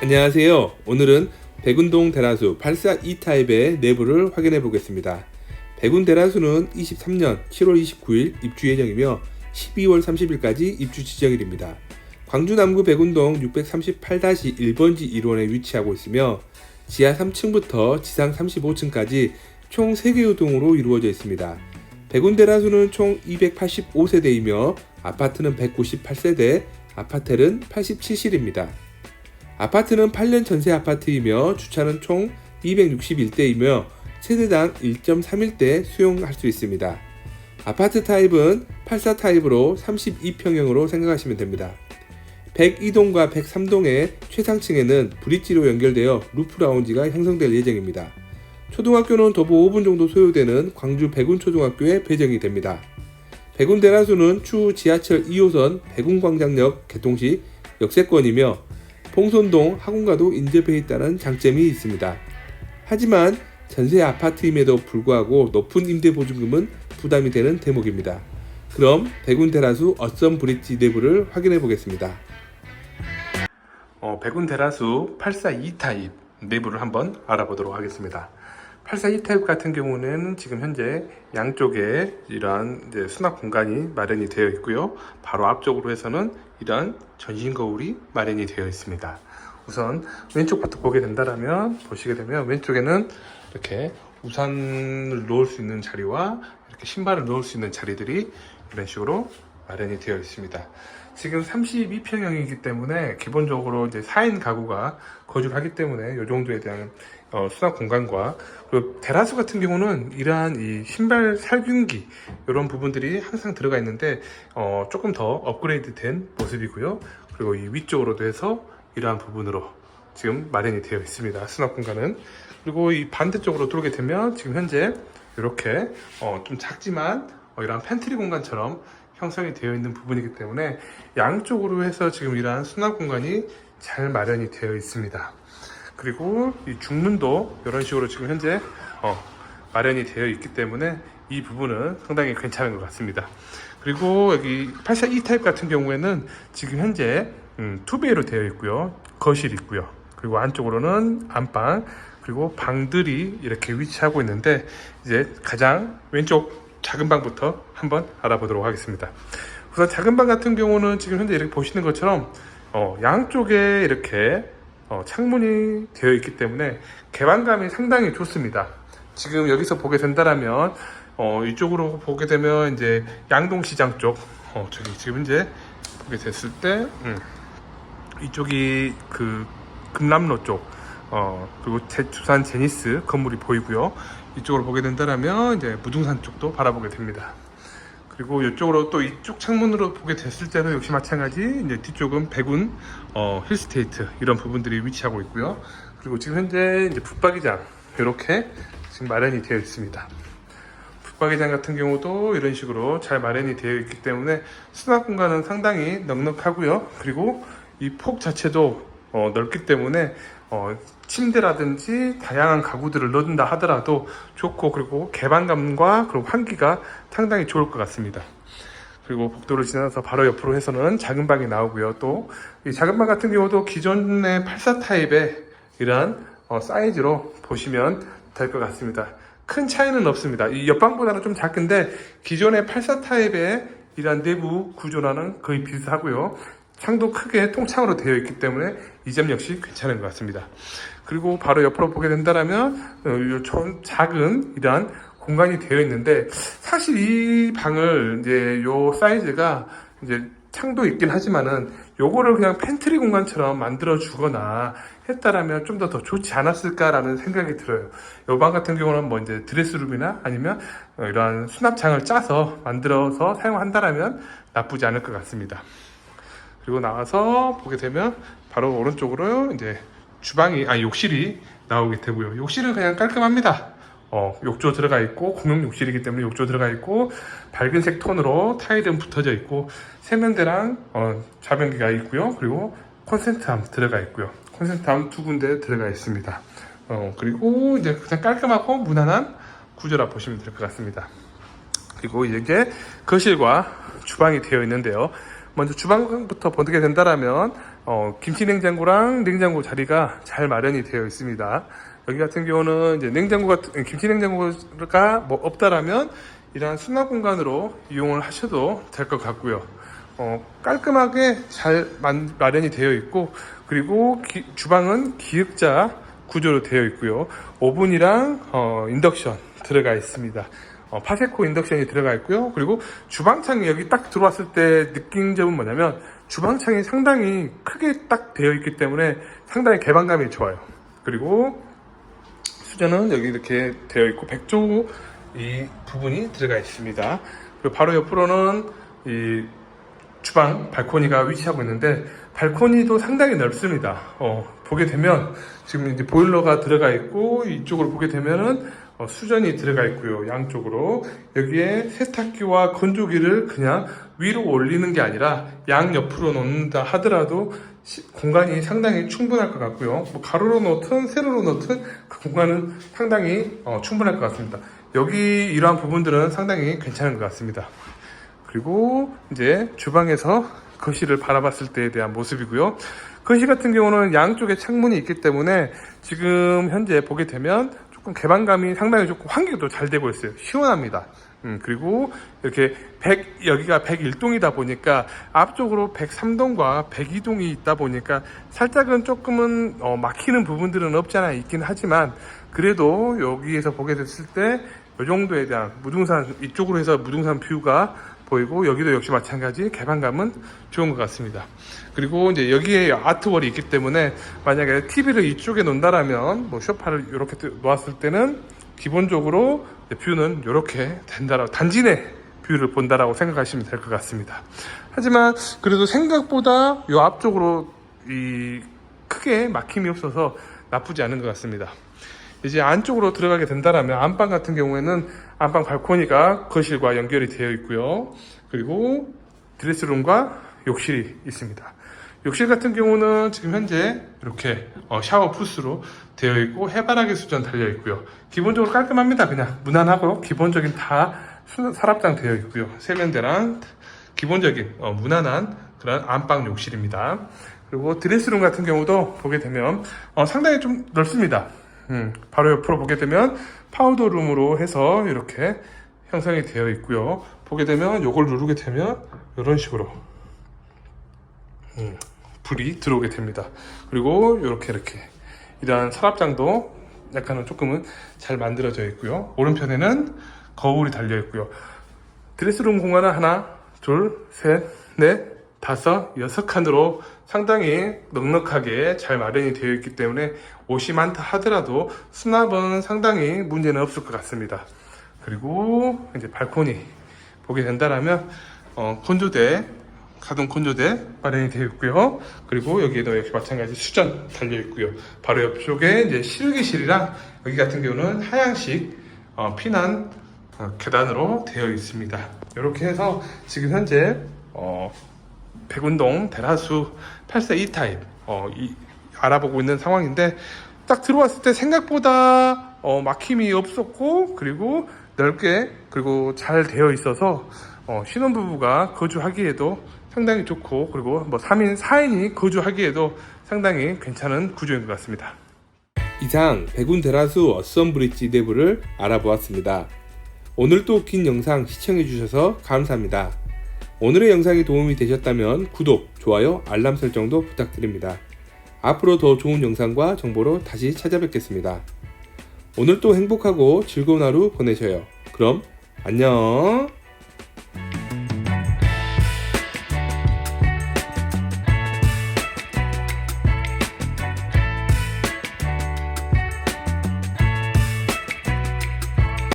안녕하세요. 오늘은 백운동 대라수 84E 타입의 내부를 확인해 보겠습니다. 백운 대라수는 23년 7월 29일 입주 예정이며 12월 30일까지 입주 지정일입니다. 광주 남구 백운동 638-1번지 1원에 위치하고 있으며 지하 3층부터 지상 35층까지 총 3개 유동으로 이루어져 있습니다. 백운 대라수는 총 285세대이며 아파트는 198세대, 아파텔은 87실입니다. 아파트는 8년 전세 아파트이며 주차는 총 261대이며 세대당 1.31대 수용할 수 있습니다. 아파트 타입은 84 타입으로 32평형으로 생각하시면 됩니다. 102동과 103동의 최상층에는 브릿지로 연결되어 루프 라운지가 형성될 예정입니다. 초등학교는 도보 5분 정도 소요되는 광주 백운초등학교에 배정이 됩니다. 백운 대라수는 추후 지하철 2호선 백운광장역 개통 시 역세권이며 봉선동 학원과도 인접해 있다는 장점이 있습니다. 하지만 전세 아파트임에도 불구하고 높은 임대 보증금은 부담이 되는 대목입니다. 그럼 백운 테라수 어썸 브릿지 내부를 확인해 보겠습니다. 어, 백운 테라수 842 타입 내부를 한번 알아보도록 하겠습니다. 842 타입 같은 경우는 지금 현재 양쪽에 이러한 수납 공간이 마련이 되어 있고요. 바로 앞쪽으로 해서는 이러한 전신 거울이 마련이 되어 있습니다. 우선 왼쪽부터 보게 된다면 보시게 되면 왼쪽에는 이렇게 우산을 놓을 수 있는 자리와 이렇게 신발을 놓을 수 있는 자리들이 이런 식으로 마련이 되어 있습니다. 지금 32평형이기 때문에 기본적으로 이제 4인 가구가 거주를 하기 때문에 이 정도에 대한 어, 수납 공간과 그리고 테라스 같은 경우는 이러한 이 신발 살균기 이런 부분들이 항상 들어가 있는데 어, 조금 더 업그레이드 된 모습이고요. 그리고 이 위쪽으로도 해서 이러한 부분으로 지금 마련이 되어 있습니다. 수납 공간은 그리고 이 반대쪽으로 돌게 되면 지금 현재 이렇게 어, 좀 작지만 어, 이러한 팬트리 공간처럼 형성이 되어 있는 부분이기 때문에 양쪽으로 해서 지금 이러한 수납 공간이 잘 마련이 되어 있습니다. 그리고 이 중문도 이런 식으로 지금 현재 어, 마련이 되어 있기 때문에 이 부분은 상당히 괜찮은 것 같습니다. 그리고 여기 82 타입 같은 경우에는 지금 현재 음, 투베이로 되어 있고요. 거실 있고요. 그리고 안쪽으로는 안방 그리고 방들이 이렇게 위치하고 있는데 이제 가장 왼쪽 작은 방부터 한번 알아보도록 하겠습니다. 우선 작은 방 같은 경우는 지금 현재 이렇게 보시는 것처럼 어, 양쪽에 이렇게 어, 창문이 되어 있기 때문에 개방감이 상당히 좋습니다. 지금 여기서 보게 된다라면 어, 이쪽으로 보게 되면 이제 양동시장 쪽 어, 저기 지금 이제 보게 됐을 때 음, 이쪽이 그 금남로 쪽 어, 그리고 제, 두산 제니스 건물이 보이고요. 이쪽으로 보게 된다라면 이제 무등산 쪽도 바라보게 됩니다. 그리고 이쪽으로 또 이쪽 창문으로 보게 됐을 때는 역시 마찬가지 이제 뒤쪽은 백운 어, 힐스테이트 이런 부분들이 위치하고 있고요. 그리고 지금 현재 이제 붙박이장 이렇게 지금 마련이 되어 있습니다. 붙박이장 같은 경우도 이런 식으로 잘 마련이 되어 있기 때문에 수납 공간은 상당히 넉넉하고요. 그리고 이 폭 자체도 어, 넓기 때문에 어, 침대라든지 다양한 가구들을 넣는다 하더라도 좋고 그리고 개방감과 그리고 환기가 상당히 좋을 것 같습니다. 그리고 복도를 지나서 바로 옆으로 해서는 작은 방이 나오고요. 또 이 작은 방 같은 경우도 기존의 84 타입의 이러한 어, 사이즈로 보시면 될 것 같습니다. 큰 차이는 없습니다. 이 옆방보다는 좀 작은데 기존의 84 타입의 이러한 내부 구조라는 거의 비슷하고요. 창도 크게 통창으로 되어 있기 때문에 이 점 역시 괜찮은 것 같습니다. 그리고 바로 옆으로 보게 된다면 어, 작은 이러한 공간이 되어 있는데 사실 이 방을 이제 요 사이즈가 이제 창도 있긴 하지만은 요거를 그냥 팬트리 공간처럼 만들어 주거나 했다라면 좀 더 더 좋지 않았을까라는 생각이 들어요. 요 방 같은 경우는 뭐 이제 드레스룸이나 아니면 어, 이러한 수납장을 짜서 만들어서 사용한다라면 나쁘지 않을 것 같습니다. 그리고 나와서 보게 되면 바로 오른쪽으로 이제 주방이 아 욕실이 나오게 되고요. 욕실은 그냥 깔끔합니다. 어, 욕조 들어가 있고 공용 욕실이기 때문에 욕조 들어가 있고 밝은색 톤으로 타일은 붙어져 있고 세면대랑 어, 자변기가 있고요. 그리고 콘센트함 들어가 있고요. 콘센트함 두 군데 들어가 있습니다. 어, 그리고 이제 그냥 깔끔하고 무난한 구조라 보시면 될 것 같습니다. 그리고 이게 거실과 주방이 되어 있는데요. 먼저 주방부터 보게 된다라면 어, 김치 냉장고랑 냉장고 자리가 잘 마련이 되어 있습니다. 여기 같은 경우는 이제 냉장고 같은 김치 냉장고가 뭐 없다라면 이러한 수납 공간으로 이용을 하셔도 될 것 같고요. 어, 깔끔하게 잘 만- 마련이 되어 있고 그리고 기- 주방은 기역자 구조로 되어 있고요. 오븐이랑 어, 인덕션 들어가 있습니다. 어, 파세코 인덕션이 들어가 있고요. 그리고 주방창이 여기 딱 들어왔을 때 느낀 점은 뭐냐면 주방창이 상당히 크게 딱 되어 있기 때문에 상당히 개방감이 좋아요. 그리고 수전은 여기 이렇게 되어 있고 백조 이 부분이 들어가 있습니다. 그리고 바로 옆으로는 이 주방 발코니가 위치하고 있는데 발코니도 상당히 넓습니다. 어, 보게 되면 지금 이제 보일러가 들어가 있고 이쪽으로 보게 되면은 어, 수전이 들어가 있고요. 양쪽으로 여기에 세탁기와 건조기를 그냥 위로 올리는 게 아니라 양 옆으로 놓는다 하더라도 시- 공간이 상당히 충분할 것 같고요. 뭐 가로로 놓든 세로로 놓든 그 공간은 상당히 어, 충분할 것 같습니다. 여기 이러한 부분들은 상당히 괜찮은 것 같습니다. 그리고 이제 주방에서 거실을 바라봤을 때에 대한 모습이고요. 거실 같은 경우는 양쪽에 창문이 있기 때문에 지금 현재 보게 되면 개방감이 상당히 좋고 환기도 잘 되고 있어요. 시원합니다. 음, 그리고 이렇게 100, 여기가 101동이다 보니까 앞쪽으로 103동과 102동이 있다 보니까 살짝은 조금은 어, 막히는 부분들은 없지 않아 있긴 하지만 그래도 여기에서 보게 됐을 때 이 정도에 대한 무등산 이쪽으로 해서 무등산 뷰가 보이고 여기도 역시 마찬가지 개방감은 좋은 것 같습니다. 그리고 이제 여기에 아트월이 있기 때문에 만약에 TV를 이쪽에 놓는다라면 뭐 소파를 이렇게 놓았을 때는 기본적으로 뷰는 이렇게 된다라 단지 내 뷰를 본다라고 생각하시면 될 것 같습니다. 하지만 그래도 생각보다 이 앞쪽으로 이 크게 막힘이 없어서 나쁘지 않은 것 같습니다. 이제 안쪽으로 들어가게 된다라면 안방 같은 경우에는 안방 발코니가 거실과 연결이 되어 있고요. 그리고 드레스룸과 욕실이 있습니다. 욕실 같은 경우는 지금 현재 이렇게 어, 샤워 푸스로 되어 있고 해바라기 수전 달려 있고요. 기본적으로 깔끔합니다. 그냥 무난하고 기본적인 다 수- 서랍장 되어 있고요. 세면대랑 기본적인 어, 무난한 그런 안방 욕실입니다. 그리고 드레스룸 같은 경우도 보게 되면 어, 상당히 좀 넓습니다. 음, 바로 옆으로 보게 되면 파우더 룸으로 해서 이렇게 형성이 되어 있고요. 보게 되면 이걸 누르게 되면 이런 식으로 음, 불이 들어오게 됩니다. 그리고 이렇게 이렇게 이러한 서랍장도 약간은 조금은 잘 만들어져 있고요. 오른편에는 거울이 달려 있고요. 드레스룸 공간은 하나, 둘, 셋, 넷, 다섯, 여섯 칸으로 상당히 넉넉하게 잘 마련이 되어 있기 때문에 옷이 많다 하더라도 수납은 상당히 문제는 없을 것 같습니다. 그리고 이제 발코니 보게 된다라면 어, 건조대 가동 건조대 마련이 되어 있고요. 그리고 여기에도 역시 마찬가지 수전 달려 있고요. 바로 옆쪽에 이제 실외기실이랑 여기 같은 경우는 하향식 어, 피난 어, 계단으로 되어 있습니다. 이렇게 해서 지금 현재 어, 백운동 대라수 84 2타입 어, 이- 알아보고 있는 상황인데 딱 들어왔을 때 생각보다 어, 막힘이 없었고 그리고 넓게 그리고 잘 되어 있어서 어, 신혼부부가 거주하기에도 상당히 좋고 그리고 뭐 3인 4인이 거주하기에도 상당히 괜찮은 구조인 것 같습니다. 이상 백운 대라수 어썸 브릿지 내부를 알아보았습니다. 오늘도 긴 영상 시청해주셔서 감사합니다. 오늘의 영상이 도움이 되셨다면 구독, 좋아요, 알람 설정도 부탁드립니다. 앞으로 더 좋은 영상과 정보로 다시 찾아뵙겠습니다. 오늘도 행복하고 즐거운 하루 보내셔요. 그럼 안녕!